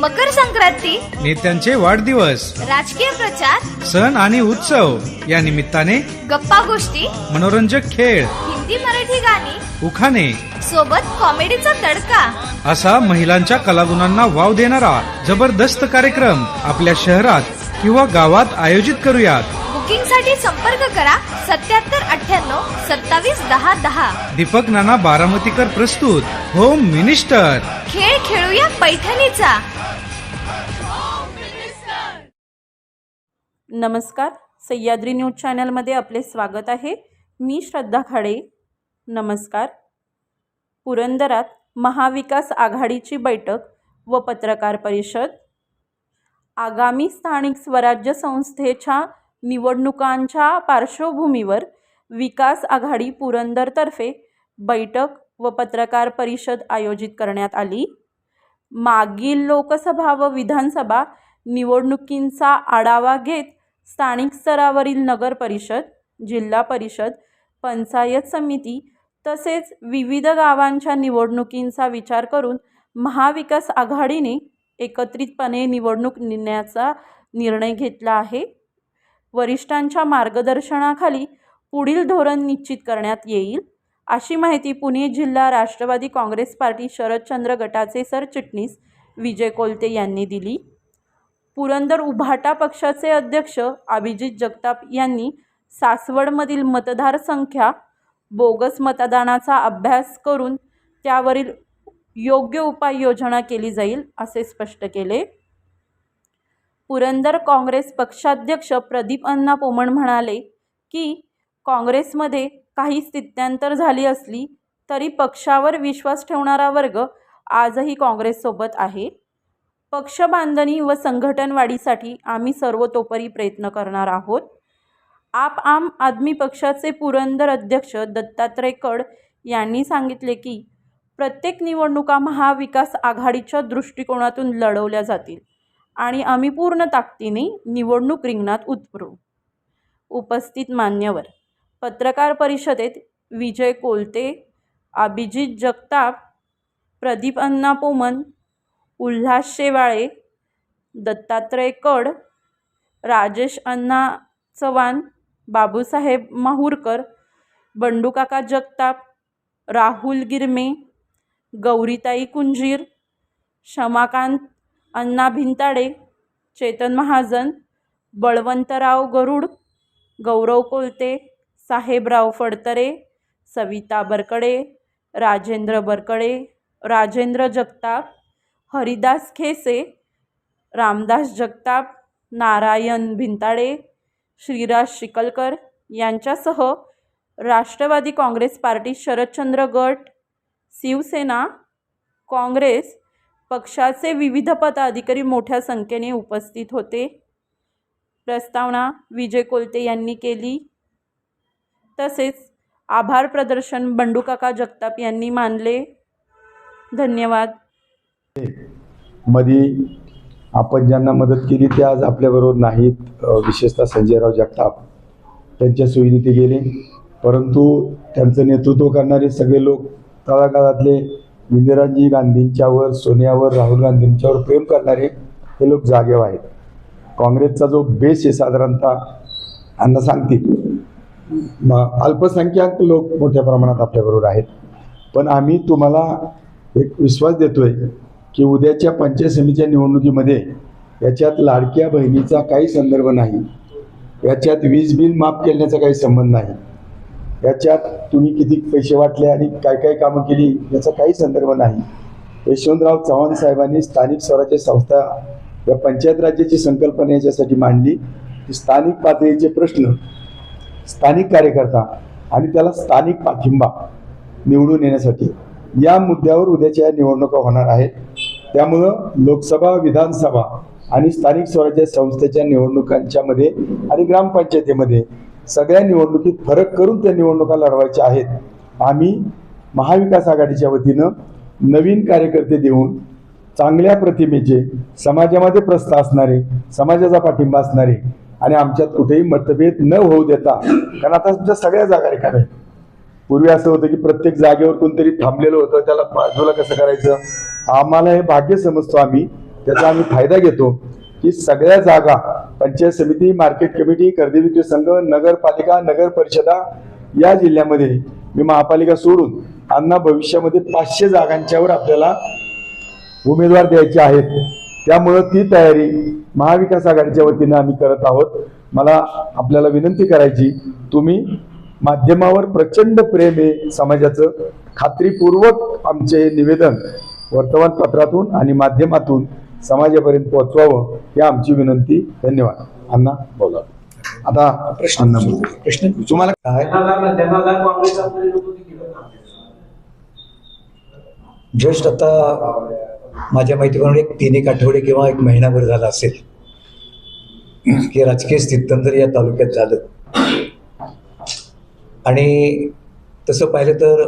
मकर संक्रांती नेत्यांचे वाढदिवस राजकीय प्रचार सण आणि उत्सव या निमित्ताने गप्पा गोष्टी मनोरंजक खेळ हिंदी मराठी गाणी उखाणे सोबत कॉमेडीचा तडका. असा महिलांच्या कलागुणांना वाव देणारा जबरदस्त कार्यक्रम आपल्या शहरात किंवा गावात आयोजित करूयात. बुकिंगसाठी संपर्क करा सत्याहत्तर अठ्ठ्याण्णव सत्तावीस दहा दहा. दीपक नाना बारामतीकर प्रस्तुत होम मिनिस्टर खेळ खेळूया पैठणीचा. नमस्कार सह्याद्री न्यूज चॅनलमध्ये आपले स्वागत आहे. मी श्रद्धा खाडे. नमस्कार. पुरंदरात महाविकास आघाडीची बैठक व पत्रकार परिषद. आगामी स्थानिक स्वराज्य संस्थेच्या निवडणुकांच्या पार्श्वभूमीवर विकास आघाडी पुरंदरतर्फे बैठक व पत्रकार परिषद आयोजित करण्यात आली. मागील लोकसभा व विधानसभा निवडणुकींचा आढावा घेत स्थानिक स्तरावरील नगर परिषद जिल्हा परिषद पंचायत समिती तसेच विविध गावांच्या निवडणुकींचा विचार करून महाविकास आघाडीने एकत्रितपणे निवडणूक नेण्याचा निर्णय घेतला आहे. वरिष्ठांच्या मार्गदर्शनाखाली पुढील धोरण निश्चित करण्यात येईल. अशी माहिती पुणे जिल्हा राष्ट्रवादी काँग्रेस पार्टी शरदचंद्र गटाचे सरचिटणीस विजय कोलते यांनी दिली. पुरंदर उभाटा पक्षाचे अध्यक्ष अभिजित जगताप यांनी सासवडमधील मतदारसंख्या बोगस मतदानाचा अभ्यास करून त्यावरील योग्य उपाययोजना केली जाईल असे स्पष्ट केले. पुरंदर काँग्रेस पक्षाध्यक्ष प्रदीप अण्णा पोमण म्हणाले की काँग्रेसमध्ये काही स्थित्यांतर झाली असली तरी पक्षावर विश्वास ठेवणारा वर्ग आजही काँग्रेससोबत आहे. पक्ष बांधणी व संघटनवाढीसाठी आम्ही सर्वतोपरी प्रयत्न करणार आहोत. आप आम आदमी पक्षाचे पुरंदर अध्यक्ष दत्तात्रय कड यांनी सांगितले की प्रत्येक निवडणुका महाविकास आघाडीच्या दृष्टिकोनातून लढवल्या जातील. आणि आम्ही पूर्ण ताकदीने निवडणूक रिंगणात उतरू. उपस्थित मान्यवर पत्रकार परिषदेत विजय कोलते अभिजित जगताप प्रदीप अण्णा पोमन उल्हास शेवाळे दत्तात्रय कड राजेश अण्णा चव्हाण बाबूसाहेब माहूरकर बंडूकाका जगताप राहुल गिरमे गौरीताई कुंजीर शमाकांत अण्णा भिंताडे चेतन महाजन बळवंतराव गरुड गौरव कोलते साहेबराव फडतरे सविता बरकडे राजेंद्र बरकडे राजेंद्र जगताप हरिदास खेसे रामदास जगताप नारायण भिंताडे श्रीराज शिकलकर यांच्यासह राष्ट्रवादी काँग्रेस पार्टी शरदचंद्र गट शिवसेना काँग्रेस पक्षाचे विविध पदाधिकारी मोठ्या संख्येने उपस्थित होते. प्रस्तावना विजय कोलते यांनी केली. तसेच आभार प्रदर्शन बंडूकाका जगताप यांनी मानले. धन्यवाद. मध्ये आपण ज्यांना मदत केली ते आज आपल्याबरोबर नाहीत विशेषतः संजयराव जगताप त्यांच्या सोयीने ते गेले. परंतु त्यांचं नेतृत्व करणारे सगळे लोक तळागाळातले इंदिराजी गांधींच्यावर सोनियावर राहुल गांधींच्यावर प्रेम करणारे हे लोक जागेवर आहेत. काँग्रेसचा जो बेस आहे साधारणतः अण्णा सांगतील. अल्पसंख्याक लोक मोठ्या प्रमाणात आपल्याबरोबर आहेत. पण आम्ही तुम्हाला एक विश्वास देतोय की उद्याच्या पंचायत समितीच्या निवडणुकीमध्ये याच्यात लाडक्या बहिणीचा काही संदर्भ नाही. याच्यात वीज बिल माफ केल्याचा काही संबंध नाही. याच्यात तुम्ही किती पैसे वाटले आणि काय काय कामं केली याचा काही संदर्भ नाही. यशवंतराव चव्हाण साहेबांनी स्थानिक स्वराज्य संस्था या पंचायत राज्याची संकल्पना याच्यासाठी मांडली. की स्थानिक पातळीचे प्रश्न स्थानिक कार्यकर्ता आणि त्याला स्थानिक पाठिंबा निवडून येण्यासाठी या मुद्द्यावर उद्याच्या या निवडणुका होणार आहेत. त्यामुळं लोकसभा विधानसभा आणि स्थानिक स्वराज्य संस्थेच्या निवडणुकांच्या मध्ये आणि ग्रामपंचायतीमध्ये सगळ्या निवडणुकीत फरक करून त्या निवडणुका लढवायच्या आहेत आम्ही महाविकास आघाडीच्या वतीनं नवीन कार्यकर्ते देऊन चांगल्या प्रतिमेचे समाजामध्ये प्रस्थ असणारे समाजाचा पाठिंबा असणारे आणि आमच्यात कुठेही मतभेद न होऊ देता कारण आता तुमच्या सगळ्या जागा रिकाम्या आहेत. पूर्वी असं होतं की प्रत्येक जागेवर कोणतरी थांबलेलं होतं त्याला बाजूला कसं करायचं आम्हाला हे भाग्य समजतो आम्ही त्याचा आम्ही फायदा घेतो की सगळ्या जागा पंचायत समिती मार्केट कमिटी खरेदी विक्री संघ नगरपालिका नगर परिषदा या जिल्ह्यामध्ये मी महापालिका सोडून अण्णा भविष्यामध्ये पाचशे जागांच्यावर आपल्याला उमेदवार द्यायचे आहेत. त्यामुळं ती तयारी महाविकास आघाडीच्या वतीनं आम्ही करत आहोत. मला आपल्याला विनंती करायची तुम्ही माध्यमावर प्रचंड प्रेम आहे समाजाचं. खात्रीपूर्वक आमचे निवेदन वर्तमानपत्रातून आणि माध्यमातून समाजापर्यंत पोहोचवावं ही आमची विनंती. धन्यवाद. अण्णा बोला. आता प्रश्न प्रश्न तुम्हाला काय? जस्ट आता माझ्या माहितीप्रमाणे एक तीन एक आठवडे किंवा एक महिनाभर झाला असेल की राजकीय स्थित्यंतर या तालुक्यात झालं. आणि तसं पाहिलं तर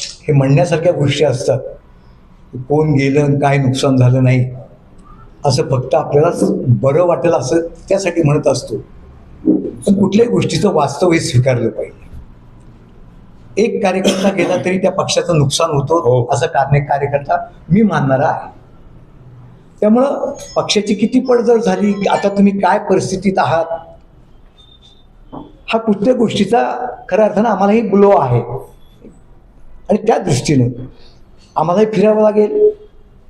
हे म्हणण्यासारख्या गोष्टी असतात. कोण गेलं आणि काय नुकसान झालं नाही असं फक्त आपल्याला बरं वाटेल असं त्यासाठी म्हणत असतो. पण कुठल्याही गोष्टीचं वास्तव हे स्वीकारलं पाहिजे. एक कार्यकर्ता गेला तरी त्या पक्षाचं नुकसान होतं हो. असं कारण एक कार्यकर्ता मी मानणारा आहे. त्यामुळं पक्षाची किती पडझड झाली आता तुम्ही काय परिस्थितीत आहात? हा कुठल्या गोष्टीचा खऱ्या अर्थानं आम्हालाही ब्लो आहे. आणि त्या दृष्टीनं आम्हालाही फिरावं लागेल.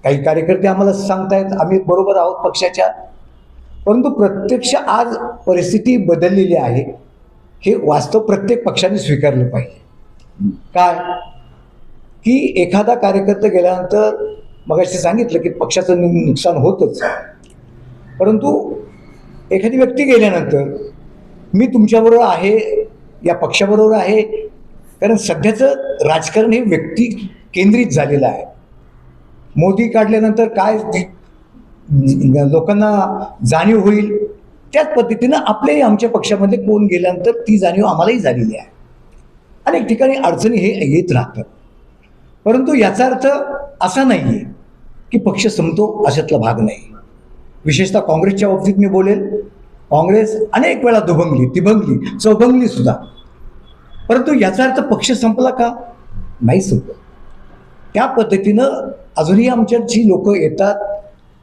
काही कार्यकर्ते आम्हाला सांगतायत आम्ही बरोबर आहोत पक्षाच्या. परंतु प्रत्यक्ष आज परिस्थिती बदललेली आहे. हे वास्तव प्रत्येक पक्षाने स्वीकारलं पाहिजे. काय? की एखादा कार्यकर्ता गेल्यानंतर मग सांगितलं की पक्षाचं नुकसान होतच. परंतु एखादी व्यक्ती गेल्यानंतर मी तुमच्याबरोबर आहे या पक्षाबरोबर आहे. कारण सध्याचं राजकारण हे व्यक्ती केंद्रित झालेलं आहे. मोदी काढल्यानंतर काय लोकांना जाणीव होईल त्याच पद्धतीनं आपल्याही आमच्या पक्षामध्ये कोण गेल्यानंतर ती जाणीव आम्हालाही झालेली आहे. अनेक ठिकाणी अडचणी हे येत राहतात. परंतु याचा अर्थ असा नाही आहे की पक्ष संपतो अशातला भाग नाही. विशेषतः काँग्रेसच्या बाबतीत मी बोलेल. काँग्रेस अनेक वेळा दुभंगली तिभंगली चौभंगली सुद्धा. परंतु याचा अर्थ पक्ष संपला का? नाही संपला त्या पद्धतीनं अजूनही आमच्याची लोक येतात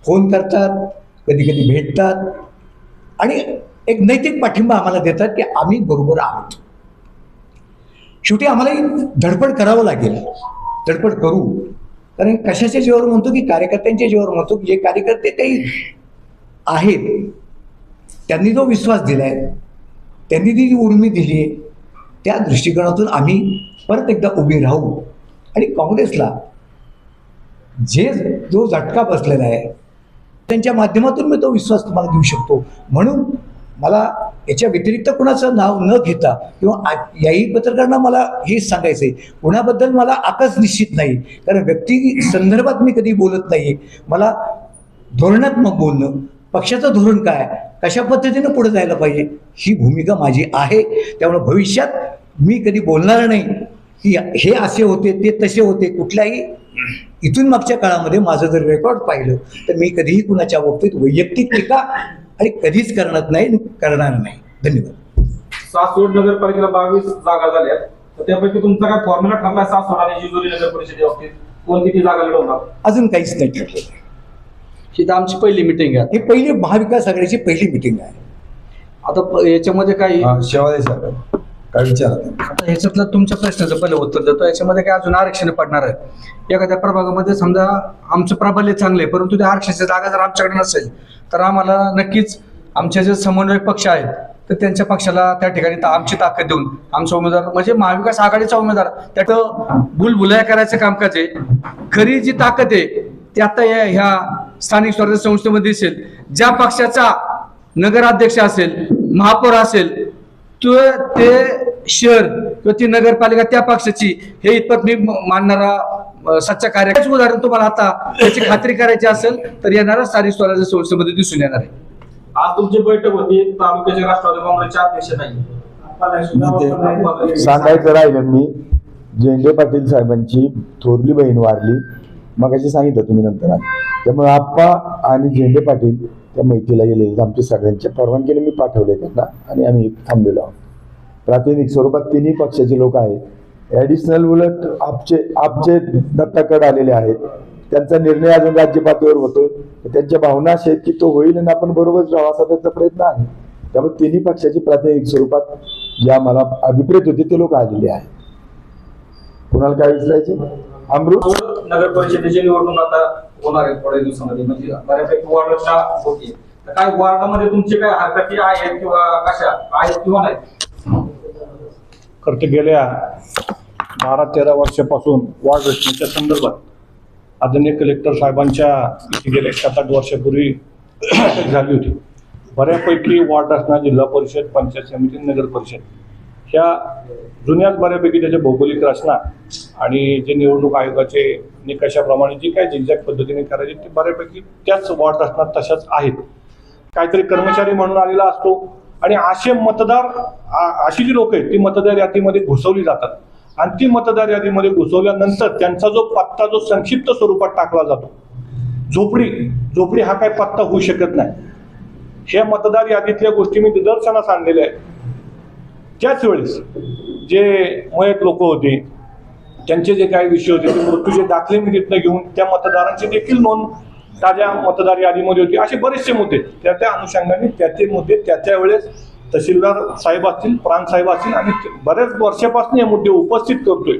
फोन करतात कधी कधी भेटतात आणि एक नैतिक पाठिंबा आम्हाला देतात की आम्ही बरोबर आहोत. शेवटी आम्हालाही धडपड करावं लागेल. धडपड करू. कारण कशाच्या जीवावर म्हणतो की कार्यकर्त्यांच्या जीवावर म्हणतो की जे कार्यकर्ते काही आहेत. त्यांनी जो विश्वास दिला आहे त्यांनी ती जी उर्मी दिली आहे त्या दृष्टिकोनातून आम्ही परत एकदा उभी राहू. आणि काँग्रेसला जे जो झटका बसलेला आहे त्यांच्या माध्यमातून मी तो विश्वास तुम्हाला देऊ शकतो. म्हणून मला याच्या व्यतिरिक्त कुणाचं नाव न घेता किंवा याही पत्रकारांना मला हेच सांगायचं आहे कुणाबद्दल मला आकाश निश्चित नाही कारण व्यक्ती संदर्भात मी कधी बोलत नाही मला धोरणात्मक बोलणं पक्षाचं धोरण काय कशा पद्धतीनं पुढे जायला पाहिजे ही भूमिका माझी आहे. त्यामुळे भविष्यात मी कधी बोलणार नाही. की हे असे होते ते तसे होते. कुठल्याही इथून मागच्या काळामध्ये माझं जर रेकॉर्ड पाहिलं तर मी कधीही कुणाच्या बाबतीत वैयक्तिक टीका आणि कधीच करणार नाही करणार नाही. धन्यवाद. सासवड नगरपालिकेला बावीस जागा झाल्या तर त्यापैकी तुमचा काय फॉर्म्युला ठरलाय सासवड आणि जिल्होरी नगर परिषदे बाबतीत? कोण किती जागा लढवणार? अजून काहीच नाही ठरलेलं ही तर आमची पहिली मिटिंग आहे. ही पहिली महाविकास आघाडीची पहिली मिटिंग आहे. आता याच्यामध्ये काही शेवाळे साहेब. काय विचार आता ह्याच्यातलं तुमच्या प्रश्नाचं पहिलं उत्तर देतो. याच्यामध्ये काय अजून आरक्षण पडणार आहे? एखाद्या प्रभागामध्ये समजा आमचं प्राबल्य चांगलं आहे परंतु त्या आरक्षणाची जागा जर आमच्याकडे नसेल तर आम्हाला नक्कीच आमचे जे समन्वयक पक्ष आहेत तर त्यांच्या पक्षाला त्या ठिकाणी ता- आमची ताकद देऊन आमचा उमेदवार म्हणजे महाविकास आघाडीचा उमेदवार त्यात बुलबुलाया करायचं कामकाज आहे. खरी जी ताकद आहे ती आता या ह्या स्थानिक स्वराज्य संस्थेमध्ये दिसेल. ज्या पक्षाचा नगराध्यक्ष असेल महापौर असेल तो ते शहर किंवा ती नगरपालिका त्या पक्षाची हे इतपत मी मानणारा सच्चा कार्य उदाहरण तुम्हाला आता त्याची खात्री करायची असेल तर येणारा स्थानिक स्वराज्य संस्थेमध्ये दिसून येणार आहे आज तुमची बैठक होती तालुक्याचे राष्ट्रवादी काँग्रेसचे अध्यक्ष नाही सांगायचं राहिलं मी झेंडे पाटील साहेबांची थोरली बहीण वारली मग अशी सांगितलं तुम्ही नंतर आज. त्यामुळे आप्पा आणि झेंडे पाटील त्या मैत्रीला गेलेले. आमच्या सगळ्यांच्या परवानगीने मी पाठवले त्यांना आणि आम्ही थांबलेलो आहोत प्रातिनिधिक स्वरूपात तिन्ही पक्षाचे लोक आहेत. ॲडिशनल उलट आपचे आपचे दत्ताकडे आलेले आहेत. त्यांचा निर्णय अजून राज्य पातळीवर होतोय त्यांच्या भावना अशा आहेत की तो होईल आणि आपण बरोबर राहू असा त्यांचा प्रयत्न आहे. त्यामुळे तिन्ही पक्षाची प्रातिनिधिक स्वरूपात जे आम्हाला अभिप्रेत होते ते लोक आलेले आहेत. कुणाला काय विचारायचे? अमृत? नगर परिषदेची निवडणूक आता होणार आहे थोड्या दिवसामध्ये. म्हणजे बऱ्यापैकी वॉर्डच्या होती काय वॉर्डामध्ये तुमचे काय हरकती आहेत किंवा कशा आहेत किंवा नाही? करते गेल्या बारा तेरा वर्षापासून वाढ रचनेच्या संदर्भात आदरणीय कलेक्टर साहेबांच्या गेल्या सात आठ वर्षापूर्वी झाली होती. बऱ्यापैकी वाढ रचना जिल्हा परिषद पंचायत समिती नगर परिषद. ह्या जुन्याच बऱ्यापैकी त्याच्या भौगोलिक रचना आणि जे निवडणूक आयोगाचे निकषाप्रमाणे जी काय झिकझॅक पद्धतीने करायची ते बऱ्यापैकी त्याच वाढ रचना तशाच आहेत. काहीतरी कर्मचारी म्हणून आलेला असतो. आणि असे मतदार आ- अशी जी लोक आहेत ती मतदार यादीमध्ये घुसवली जातात. आणि ती मतदार यादीमध्ये घुसवल्यानंतर त्यांचा जो पत्ता जो संक्षिप्त स्वरूपात टाकला जातो झोपडी झोपडी हा काय पत्ता होऊ शकत नाही. ह्या मतदार यादीतल्या गोष्टी मी निदर्शनास आणलेल्या आहेत. त्याच वेळेस जे मयत लोक होते त्यांचे जे काही विषय होते ते मृत्यूचे दाखले मी तिथनं घेऊन त्या मतदारांची देखील नोंद ताज्या मतदार यादीमध्ये होती. असे बरेचसे मुद्दे. त्या त्या अनुषंगाने त्या ते मुद्दे त्या त्या वेळेस तहसीलदार साहेब असतील प्राण साहेब असतील आणि बऱ्याच वर्षापासून हे मुद्दे उपस्थित करतोय.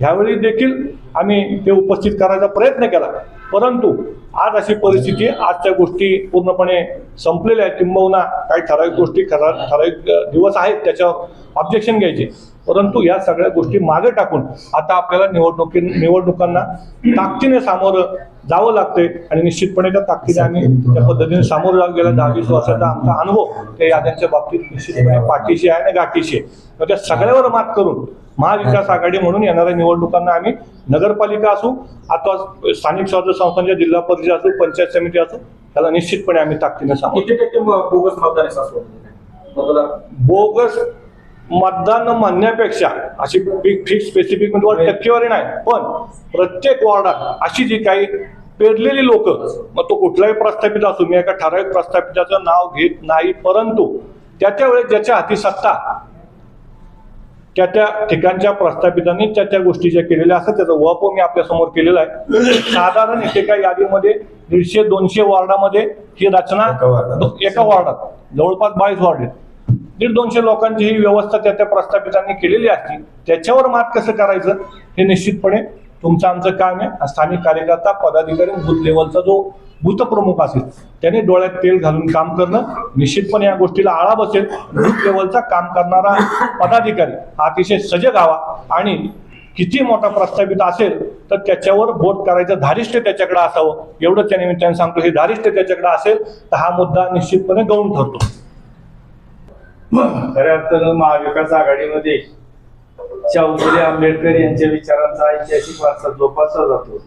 ह्यावेळी देखील आम्ही ते उपस्थित करायचा प्रयत्न केला. परंतु आज अशी परिस्थिती आहे, गोष्टी पूर्णपणे संपलेल्या आहेत. किंबहुना काही ठराविक गोष्टी खरा ठराविक दिवस आहेत. त्याच्यावर ऑब्जेक्शन घ्यायचे. परंतु या सगळ्या गोष्टी मागे टाकून आता आपल्याला निवडणुकी निवडणुकांना ताकदीने सामोरं जावं लागतंय आणि निश्चितपणे त्या ताकदीने आम्ही त्या पद्धतीने सामोरं जाऊन गेल्या दहा वीस वर्षाचा आमचा अनुभव त्या याद्यांच्या बाबतीत निश्चितपणे पाठीशी आहे आणि गाठीशी आहे. त्या सगळ्यावर मात करून महाविकास आघाडी म्हणून येणाऱ्या निवडणुकांना आम्ही नगरपालिका असू अथवा स्थानिक स्वराज्य संस्थांच्या जिल्हा परिषद असू पंचायत समिती असू त्याला निश्चितपणे आम्ही ताकदीने सामोरं किती टक्के म- बोगस मतदार बोगस मतदान म्हणण्यापेक्षा अशी फिक्स स्पेसिफिक म्हणजे टक्केवारी नाही. पण प्रत्येक वॉर्डात अशी जी काही पेरलेली लोक मग तो कुठलाही प्रस्थापित असू मी एका ठराविक प्रस्थापिताचं नाव घेत नाही परंतु त्या त्या वेळेस ज्याच्या हाती सत्ता त्या त्या ठिकाणच्या प्रस्थापितांनी त्या त्या गोष्टी ज्या केलेल्या असतात त्याचा वप मी आपल्यासमोर केलेला आहे. साधारण एकेका यादीमध्ये दीडशे दोनशे वॉर्डामध्ये ही रचना एका. एका वॉर्डात. जवळपास बावीस वॉर्ड आहेत. दीड दोनशे लोकांची ही व्यवस्था त्या त्या प्रस्थापितांनी केलेली असती. त्याच्यावर मात कसं करायचं हे निश्चितपणे तुमचं आमचं काम आहे. स्थानिक कार्यकर्ता पदाधिकारी बूथ लेवलचा जो बूथ प्रमुख असेल त्याने डोळ्यात तेल घालून काम करणं निश्चितपणे या गोष्टीला आळा बसेल. बूथ लेवलचा काम करणारा पदाधिकारी अतिशय सजग हवा आणि किती मोठा प्रस्थापित असेल तर त्याच्यावर बोट करायचं धारिष्ट्य त्याच्याकडे असावं. एवढं त्या निमित्ताने सांगतो हे धारिष्ट्य त्याच्याकडे असेल तर हा मुद्दा निश्चितपणे गौण ठरतो. खऱ्या अर्थानं महाविकास आघाडीमध्ये शाहू फुले आंबेडकर यांच्या विचारांचा ऐतिहासिक वारसा जोपासला जातो.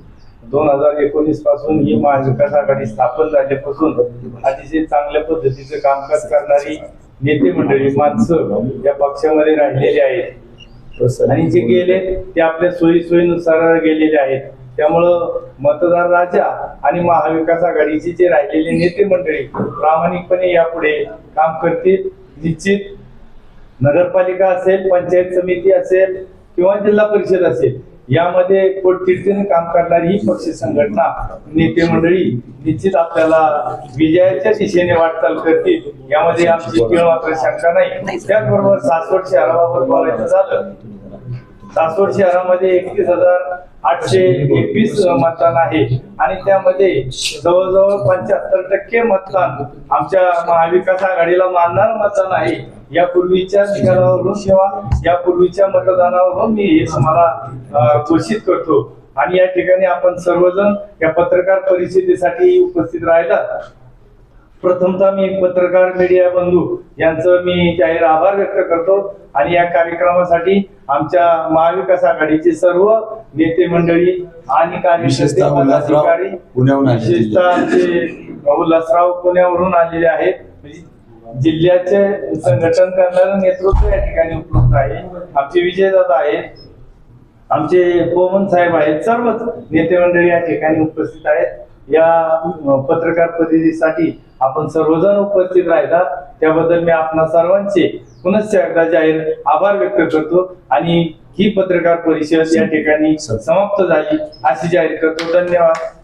दोन हजार एकोणीसपासून ही महाविकास आघाडी स्थापन झाल्यापासून अतिशय चांगल्या पद्धतीचं कामकाज करणारी नेते मंडळी माणसं या पक्षामध्ये राहिलेली आहेत. आणि जे गेले ते आपल्या सोयी सोयीनुसार गेलेले आहेत. त्यामुळं मतदार राजा आणि महाविकास आघाडीचे जे राहिलेले नेते मंडळी प्रामाणिकपणे यापुढे काम करतील. निश्चित नगरपालिका असेल पंचायत समिती असेल किंवा जिल्हा परिषद असेल यामध्ये पोटतिडकीने काम करणारी ही पक्ष संघटना नेते मंडळी निश्चित आपल्याला विजयाच्या दिशेने वाटचाल करतील. यामध्ये आमची केवळ मात्र शंका नाही. त्याचबरोबर सासवड शहराबाबत बोलायचं झालं सासवड शहरामध्ये एकतीस हजार आठशे एकवीस मतदान आहे. आणि त्यामध्ये जवळजवळ पंच्याहत्तर टक्के मतदान आमच्या महाविकास आघाडीला मानणार मतदान आहे. यापूर्वीच्या निकालावरून किंवा यापूर्वीच्या मतदानावरून मी हे तुम्हाला घोषित करतो. आणि या ठिकाणी आपण सर्वजण या पत्रकार परिषदेसाठी उपस्थित राहिला प्रथमतः मी पत्रकार मीडिया बंधू यांचं मी जाहीर आभार व्यक्त करतो. आणि या कार्यक्रमासाठी आमच्या महाविकास आघाडीचे सर्व नेते मंडळी आणि कार्यकर्ते विशेषतः आमचे उल्हासराव पुण्यावरून आलेले आहेत. म्हणजे जिल्ह्याचे संघटन करणारं नेतृत्व या ठिकाणी उपलब्ध आहे. आमचे विजयदादा आहेत. आमचे पवन साहेब आहेत. सर्वच नेते मंडळी या ठिकाणी उपस्थित आहेत. या पत्रकार परिषदेसाठी आपण सर्वजण उपस्थित राहिलात. त्याबद्दल मी आपणा सर्वांचे पुनश्च एकदा जाहीर आभार व्यक्त करतो आणि ही पत्रकार परिषद या ठिकाणी समाप्त झाली अशी जाहीर करतो. धन्यवाद.